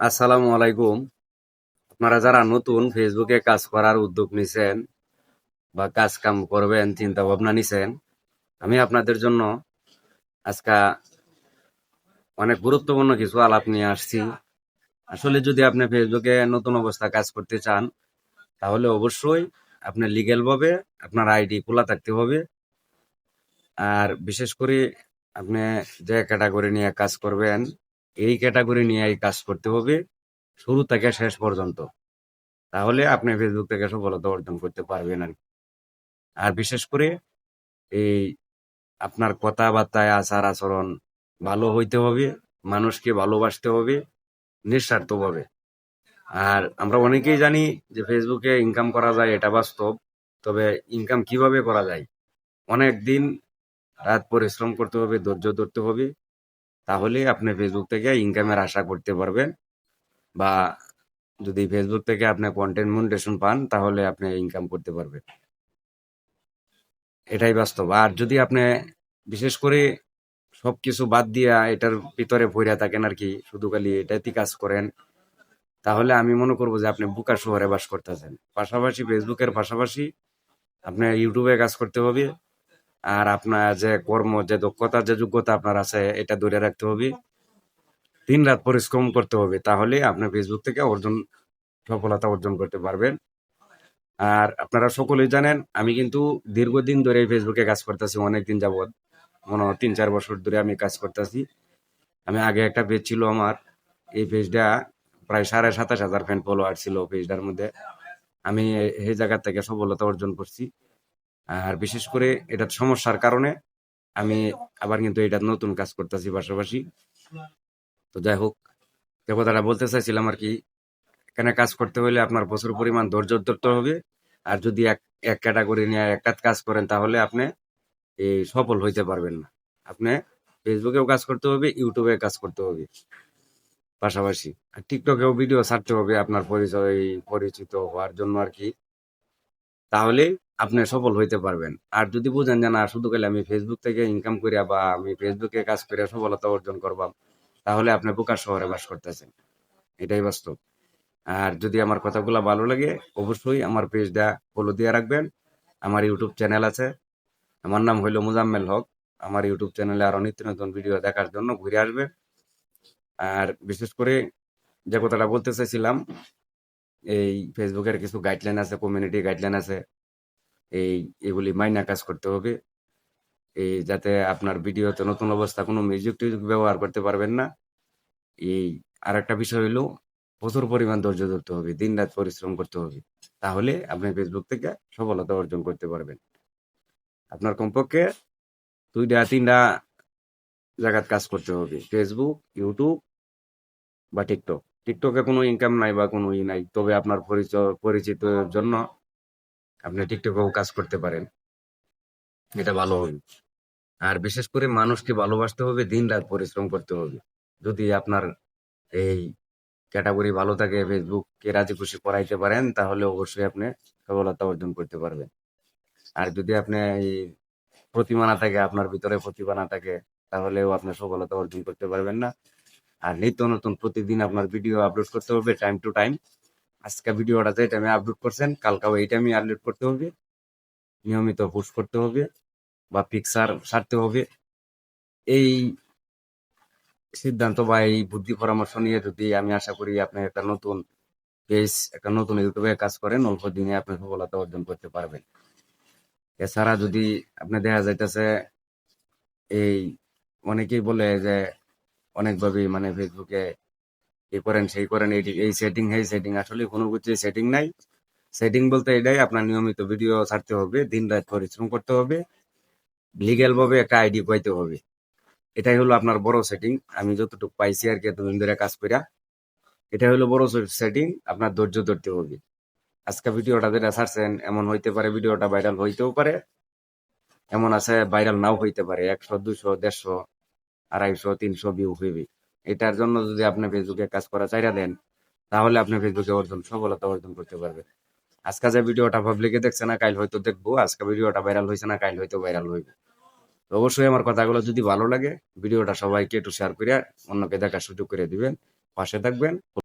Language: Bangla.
আসসালামু আলাইকুম। আপনারা যারা নতুন ফেসবুকে কাজ করার উদ্যোগ নিছেন বা কাজ কাম করবেন, চিন্তা ভাবনা নিছেন, আমি আপনাদের জন্য আজকে অনেক গুরুত্বপূর্ণ কিছু আলাপ নিয়ে আসছি। আসলে যদি আপনি ফেসবুকে নতুন অবস্থা কাজ করতে চান, তাহলে অবশ্যই আপনি লিগেল ভাবে আপনার আইডি খোলা থাকতে হবে। আর বিশেষ করে আপনি যে ক্যাটাগরি নিয়ে কাজ করবেন এই ক্যাটাগরি নিয়ে এই কাজ করতে হবে, শুরু থেকে শেষ পর্যন্ত। তাহলে আপনি ফেসবুক থেকে সফলতা অর্জন করতে পারবেন আর। আর বিশেষ করে এই আপনার কথাবার্তায়, আচার আচরণ ভালো হইতে হবে, মানুষকে ভালোবাসতে হবে নিঃস্বার্থভাবে আর আমরা অনেকেই জানি যে ফেসবুকে ইনকাম করা যায়, এটা বাস্তব, তবে ইনকাম কীভাবে করা যায়? অনেক দিন রাত পরিশ্রম করতে হবে, ধৈর্য ধরতে হবে তাহলে আপনি ফেসবুক থেকে ইনকামের আশা করতে পারবেন। বা যদি ফেসবুক থেকে আপনি কন্টেন্ট মনিটেশন পান, তাহলে আপনি ইনকাম করতে পারবেন। এটাই বাস্তব। আর যদি আপনি বিশেষ করে সব কিছু বাদ দিয়া এটার ভিতরে ভইরা থাকেন আর কি, শুধু খালি এটাতে কাজ করেন, তাহলে আমি মনে করব যে আপনি বুকা শহরে বাস করতেছেন। পাশাপাশি ফেসবুকের পাশাপাশি আপনার ইউটিউবে কাজ করতে হবে। আর আপনার যে কর্ম, যে দক্ষতা, যে যোগ্যতা আপনার আছে, এটা ধরে রাখতে হবে। দিন রাত পরিশ্রম করতে হবে, তাহলে আপনি ফেসবুক থেকে অর্জন, সফলতা অর্জন করতে পারবেন। আর আপনারা সকলেই জানেন, আমি কিন্তু দীর্ঘদিন ধরে ফেসবুকে কাজ করতেছি, অনেকদিন যাবৎ। মনে তিন চার বছর ধরে আমি কাজ করতেছি। আমি আগে একটা পেজ ছিল আমার, এই পেজটা প্রায় সাড়ে সাতাশ হাজার ফ্যান ফলোয়ার ছিল পেজটার মধ্যে। আমি এই জায়গা থেকে সফলতা অর্জন করছি। আর বিশেষ করে এটার সমস্যার কারণে আমি আবার কিন্তু এটা নতুন কাজ করতেছি পাশাপাশি। তো যাই হোক, যে কথাটা বলতে চাইছিলাম আর কি, এখানে কাজ করতে হলে আপনার প্রচুর পরিমাণ ধৈর্য ধরতে হবে। আর যদি এক এক ক্যাটাগরি নিয়ে একটা কাজ করেন, তাহলে আপনি এই সফল হইতে পারবেন না। আপনি ফেসবুকেও কাজ করতে হবে ইউটিউবে কাজ করতে হবে। পাশাপাশি, আর টিকটকেও ভিডিও ছাড়তে হবে আপনার পরিচয়, পরিচিত হওয়ার জন্য আর কি। তাহলে আপনি সফল হইতে পারবেন। আর যদি বুঝেন যে না, শুধু গেলে আমি ফেসবুক থেকে ইনকাম করিয়া বা আমি ফেসবুকে কাজ করে সফলতা অর্জন করবাম, তাহলে আপনি বোকার শহরে বাস করতেছেন। এটাই বাস্তব। আর যদি আমার কথাগুলো ভালো লাগে, অবশ্যই আমার পেজটা ফলো দিয়ে রাখবেন। আমার ইউটিউব চ্যানেল আছে। আমার নাম হইল মুজাম্মেল হক। আমার ইউটিউব চ্যানেলে আরও নিত্য নতুন ভিডিও দেখার জন্য ঘুরে আসবে। আর বিশেষ করে যে কথাটা বলতে চাইছিলাম, এই ফেসবুকের কিছু গাইডলাইন আছে কমিউনিটি গাইডলাইন আছে। এই, এগুলি মাইনা কাজ করতে হবে। এই, যাতে আপনার ভিডিওতে নতুন অবস্থা কোনো মিউজিক টিউজিক ব্যবহার করতে পারবেন না। এই আর একটা বিষয় হইল, প্রচুর পরিমাণ ধৈর্য ধরতে হবে দিন রাত পরিশ্রম করতে হবে। তাহলে আপনি ফেসবুক থেকে সফলতা অর্জন করতে পারবেন। আপনার কমপক্ষে দুইটা, তিনটা জায়গাত কাজ করতে হবে ফেসবুক ইউটিউব বা টিকটক টিকটকে কোনো ইনকাম নাই বা কোনো ই নাই, তবে আপনার পরিচয়, পরিচিতের জন্য আপনি টিকটকেও কাজ করতে পারেন। এটা ভালো হবে। আর বিশেষ করে মানুষকে ভালোবাসতে হবে দিন রাত পরিশ্রম করতে হবে। যদি আপনার এই ক্যাটাগরি ভালো থাকে ফেসবুককে রাজি খুশি করাইতে পারেন, তাহলে অবশ্যই আপনি সফলতা অর্জন করতে পারবেন। আর যদি আপনি এই প্রতিমা না থাকে, আপনার ভিতরে প্রতিভা না থাকে, তাহলেও আপনি সফলতা অর্জন করতে পারবেন না। আর নিত্য নতুন প্রতিদিন আপনার ভিডিও আপলোড করতে হবে টাইম টু টাইম আজকে ভিডিওটা যে টাইমে আপলোড করছেন, কালকাও এই টাইমে আপলোড করতে হবে। নিয়মিত পোস্ট করতে হবে বা পিকচার সারতে হবে। এই সিদ্ধান্ত বা এই বুদ্ধি পরামর্শ নিয়ে যদি আমি আশা করি আপনি একটা নতুন পেজ, একটা নতুন ইউটিউবে কাজ করেন, অল্প দিনে আপনি সফলতা অর্জন করতে পারবেন। এছাড়া যদি আপনি দেখা যাইতেছে এই অনেকেই বলে যে অনেকভাবেই মানে ফেসবুকে এই করেন, সেই করেন, এই সেটিং এই সেটিং আসলে কোনো কিছু সেটিং নাই। সেটিং বলতে এটাই, আপনার নিয়মিত ভিডিও ছাড়তে হবে, দিন রাত পরিশ্রম করতে হবে লিগ্যাল ভাবে একটা আইডি পাইতে হবে। এটাই হলো আপনার বড় সেটিং আমি যতটুকু পাইছি আর কি, এতদিন ধরে কাজ করিয়া এটা হলো বড় সেটিং আপনার ধৈর্য ধরতে হবে। আজকে ভিডিওটা যেটা ছাড়ছেন, এমন হইতে পারে ভিডিওটা ভাইরাল হইতেও পারে, এমন আছে ভাইরাল নাও হইতে পারে, একশো, দুশো, দেড়শো, আড়াইশো, তিনশো ভিউ হইবে। এটার জন্য যদি আপনি ফেসবুকে কাজ করা চাইরা দেন, তাহলে আপনি ফেসবুকে অর্জন, সফলতা অর্জন করতে পারবে। আজকে যে ভিডিওটা পাবলিকে দেখছে না কাল হয়তো দেখব। আজকে ভিডিওটা ভাইরাল হয়েছে না কাল হয়তো ভাইরাল হইবে। তো অবশ্যই আমার কথাগুলো যদি ভালো লাগে, ভিডিওটা সবাইকে একটু শেয়ার করে অন্যকে দেখার সুযোগ করে দিবেন। পাশে থাকবেন।